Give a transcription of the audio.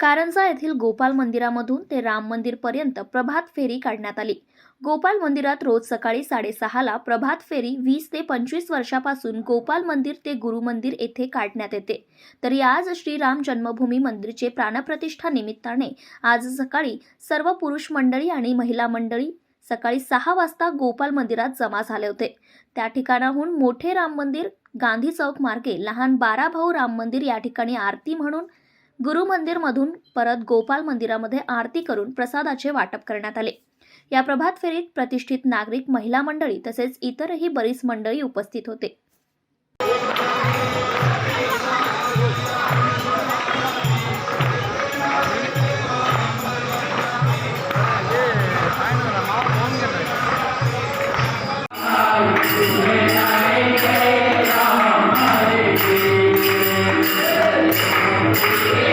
कारंजा येथील गोपाल मंदिरामधून ते राम मंदिरपर्यंत प्रभात फेरी काढण्यात आली. गोपाल मंदिरात रोज सकाळी साडेसहाला प्रभात फेरी वीस ते पंचवीस वर्षापासून गोपाल मंदिर ते गुरु मंदिर येथे काढण्यात येते. तरी आज श्रीराम जन्मभूमी मंदिरचे प्राणप्रतिष्ठा निमित्ताने आज सकाळी सर्व पुरुष मंडळी आणि महिला मंडळी सकाळी सहा वाजता गोपाल मंदिरात जमा झाले होते. त्या ठिकाणाहून मोठे राम मंदिर गांधी चौक मार्गे लहान बारा भाऊ राम मंदिर या ठिकाणी आरती म्हणून गुरु मंदिरमधून परत गोपाल मंदिरामध्ये आरती करून प्रसादाचे वाटप करण्यात आले या प्रभात फेरीत प्रतिष्ठित नागरिक महिला मंडळी तसेच इतरही बरीच मंडळी उपस्थित होते Yeah.